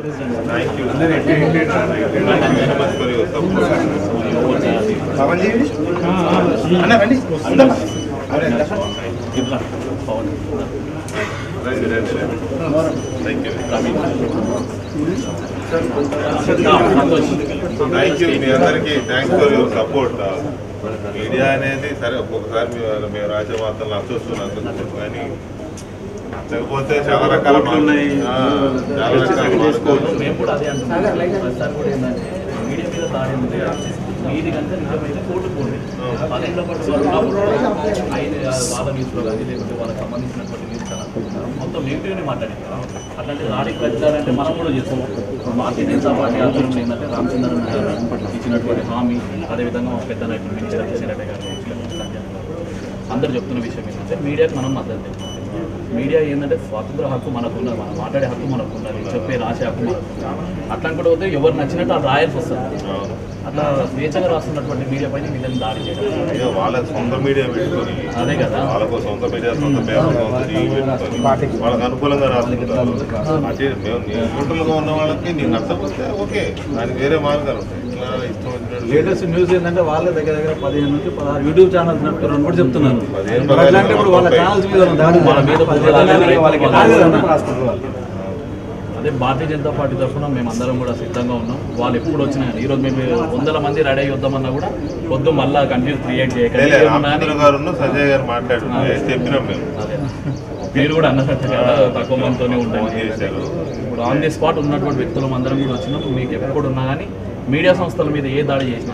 Thank you thank you very much for your support అన్న రండి అందమ్మా. రండి రండి రండి థ్యాంక్ యూ థ్యాంక్ యూ మీ అందరికీ thanks for your support media అనేది సరే ఒక్కొక్కసారి మేము మేము రాసే వార్తలు నచ్చొస్తున్నందుకు కానీ లేకపోతే చాలా రకాల ఉన్నాయి. ఆ, చాలా రకాల. మేము కూడా అదే అంటున్నాం. కూడా ఏంటంటే మీడియా మీద దాడి ఉంది. మీది కంటే నిజమైతే కోర్టు పోండి. పదేళ్ళ పాటు వాళ్ళు ఉన్నప్పుడు ఐదు వాళ్ళ న్యూస్లో కానీ లేకపోతే వాళ్ళకి సంబంధించినటువంటి న్యూస్ ఛానల్ మొత్తం నెగిటివ్ని అట్లాంటి దాడికి మనం కూడా చేస్తాం. ఇప్పుడు భారతీయ జనతా పార్టీ ఆధ్వర్యంలో ఏంటంటే గారు ఇచ్చినటువంటి హామీ అదేవిధంగా మా పెద్ద నాయకుడు మినిస్టర్ కిషన్ రెడ్డి గారు అందరూ చెప్తున్న విషయం ఏంటంటే మీడియాకి మనం మద్దతు. మీడియా ఏంటంటే స్వాతంత్ర హక్కు మనకు ఉన్నది మనం మాట్లాడే హక్కు మనకు ఉన్నది చెప్పే రాసే హక్కు మనకు. అట్లా కూడా పోతే ఎవరు నచ్చినట్టు అది రాయాల్సి వస్తుంది అట్లా స్వేచ్ఛగా రాస్తున్నటువంటి మీడియా పైన వీళ్ళని దాడి చేయడం. వాళ్ళ సొంత మీడియా పెట్టుకొని అదే కదా. వాళ్ళకు సొంత మీడియా సొంత పేపర్ సొంత పెట్టుకొని వాళ్ళకి అనుకూలంగా రాసుకుంటారు అంటే మేము న్యూట్రల్గా ఉన్న వాళ్ళకి నీకు నచ్చకపోతే ఓకే దానికి వేరే మార్గాలు ఉంటాయి. ఇట్లా ఇష్టం వచ్చినట్టు లేటెస్ట్ న్యూస్ ఏంటంటే వాళ్ళే దగ్గర దగ్గర పదిహేను నుంచి పదహారు యూట్యూబ్ ఛానల్స్ నడుపుతారు కూడా చెప్తున్నారు. వాళ్ళ ఛానల్స్ మీద దాడి మీద వాళ్ళకి. అదే భారతీయ జనతా పార్టీ తరఫున మేము అందరం కూడా సిద్ధంగా ఉన్నాం. వాళ్ళు ఎప్పుడు వచ్చినా ఈరోజు మేము వందల మంది రెడీ అయ్యి వద్దామన్నా కూడా పొద్దు మళ్ళా కన్ఫ్యూజ్ క్రియేట్ చేయకండి. లేదు, ఏమన్నా అని- రామచంద్ర గారు సంజయ్ గారు మాట్లాడు చెప్పినాం మేము. అదే. మీరు కూడా అన్నట్టు కదా తక్కువ మందితోనే చేశారు. ఇప్పుడు ఆన్ ది స్పాట్ ఉన్నటువంటి వ్యక్తులు అందరం కూడా వచ్చినప్పుడు మీకు ఎప్పుడు ఉన్నా కానీ మీడియా సంస్థల మీద ఏ దాడి చేసినా